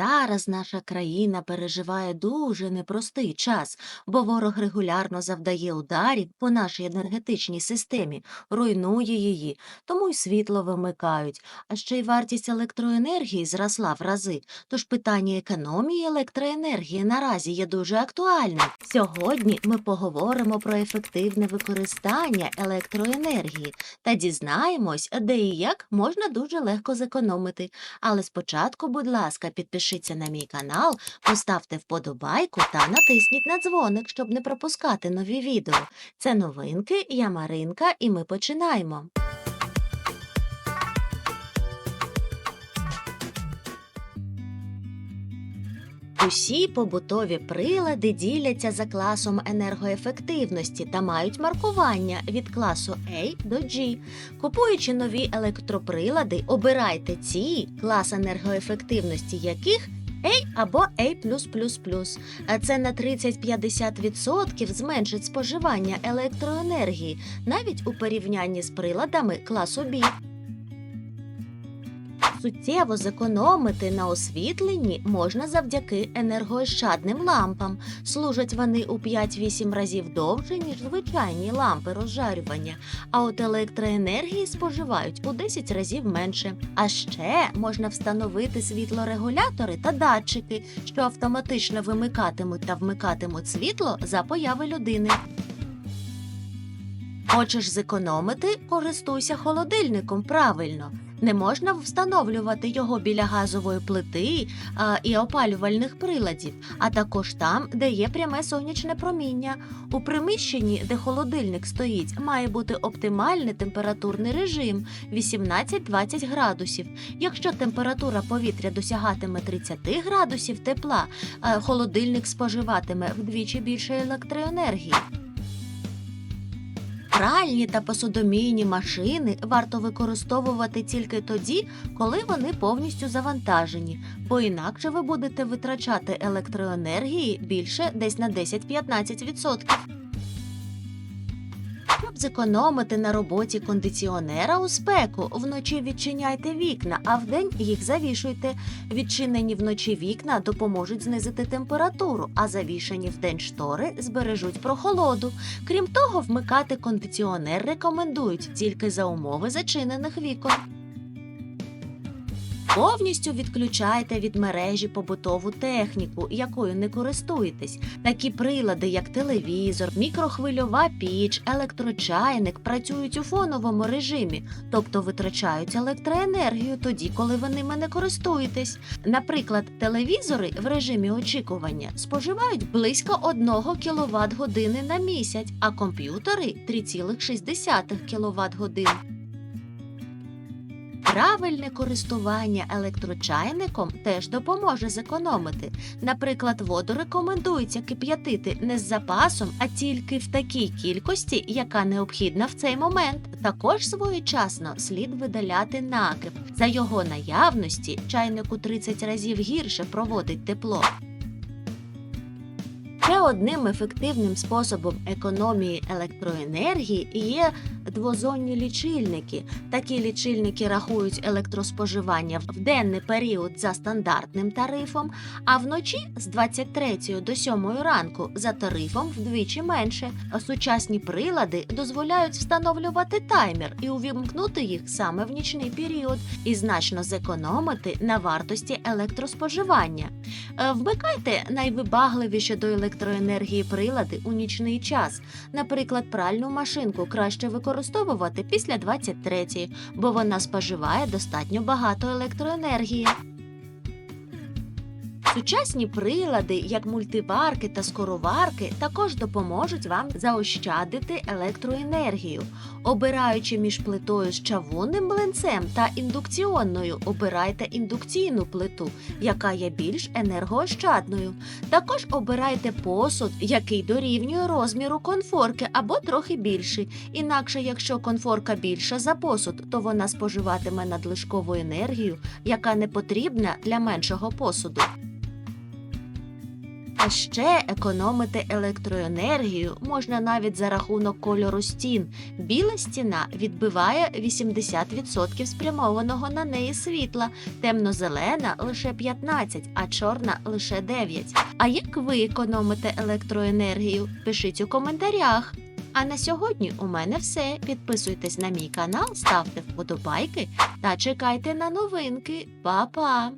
Зараз наша країна переживає дуже непростий час, бо ворог регулярно завдає ударів по нашій енергетичній системі, руйнує її, тому й світло вимикають. А ще й вартість електроенергії зросла в рази. Тож питання економії електроенергії наразі є дуже актуальним. Сьогодні ми поговоримо про ефективне використання електроенергії та дізнаємось, де і як можна дуже легко зекономити. Але спочатку, будь ласка, підпишіться на мій канал, поставте вподобайку та натисніть на дзвоник, щоб не пропускати нові відео. Це новинки, я Маринка, і ми починаємо. Усі побутові прилади діляться за класом енергоефективності та мають маркування від класу A до G. Купуючи нові електроприлади, обирайте ці, клас енергоефективності яких A або A+++. А Це на 30-50% зменшить споживання електроенергії навіть у порівнянні з приладами класу B. Суттєво зекономити на освітленні можна завдяки енергоощадним лампам. Служать вони у 5-8 разів довше, ніж звичайні лампи розжарювання, а от електроенергії споживають у 10 разів менше. А ще можна встановити світлорегулятори та датчики, що автоматично вимикатимуть та вмикатимуть світло за появи людини. Хочеш зекономити, користуйся холодильником правильно. Не можна встановлювати його біля газової плити а, і опалювальних приладів, а також там, де є пряме сонячне проміння. У приміщенні, де холодильник стоїть, має бути оптимальний температурний режим 18-20 градусів. Якщо температура повітря досягатиме 30 градусів тепла, а, холодильник споживатиме вдвічі більше електроенергії. Пральні та посудомійні машини варто використовувати тільки тоді, коли вони повністю завантажені, бо інакше ви будете витрачати електроенергії більше десь на 10-15%. Щоб зекономити на роботі кондиціонера у спеку, вночі відчиняйте вікна, а вдень їх завішуйте. Відчинені вночі вікна допоможуть знизити температуру, а завішані вдень штори збережуть прохолоду. Крім того, вмикати кондиціонер рекомендують тільки за умови зачинених вікон. Повністю відключайте від мережі побутову техніку, якою не користуєтесь. Такі прилади, як телевізор, мікрохвильова піч, електрочайник, працюють у фоновому режимі, тобто витрачають електроенергію тоді, коли ви ними не користуєтесь. Наприклад, телевізори в режимі очікування споживають близько 1 кВт години на місяць, а комп'ютери 3,6 кВт годин. Правильне користування електрочайником теж допоможе зекономити. Наприклад, воду рекомендується кип'ятити не з запасом, а тільки в такій кількості, яка необхідна в цей момент. Також своєчасно слід видаляти накип. За його наявності чайнику у 30 разів гірше проводить тепло. Одним ефективним способом економії електроенергії є двозонні лічильники. Такі лічильники рахують електроспоживання в денний період за стандартним тарифом, а вночі з 23 до 7 ранку за тарифом вдвічі менше. Сучасні прилади дозволяють встановлювати таймер і увімкнути їх саме в нічний період і значно зекономити на вартості електроспоживання. Е, Вмикайте найвибагливіші до електроенергії прилади у нічний час. Наприклад, пральну машинку краще використовувати після 23-ї, бо вона споживає достатньо багато електроенергії. Сучасні прилади, як мультиварки та скороварки, також допоможуть вам заощадити електроенергію. Обираючи між плитою з чавунним млинцем та індукціонною, обирайте індукційну плиту, яка є більш енергоощадною. Також обирайте посуд, який дорівнює розміру конфорки або трохи більший. Інакше, якщо конфорка більша за посуд, то вона споживатиме надлишкову енергію, яка не потрібна для меншого посуду. А ще економити електроенергію можна навіть за рахунок кольору стін. Біла стіна відбиває 80% спрямованого на неї світла, темно-зелена лише 15%, а чорна лише 9%. А як ви економите електроенергію? Пишіть у коментарях. А на сьогодні у мене все. Підписуйтесь на мій канал, ставте вподобайки та чекайте на новинки. Па-па!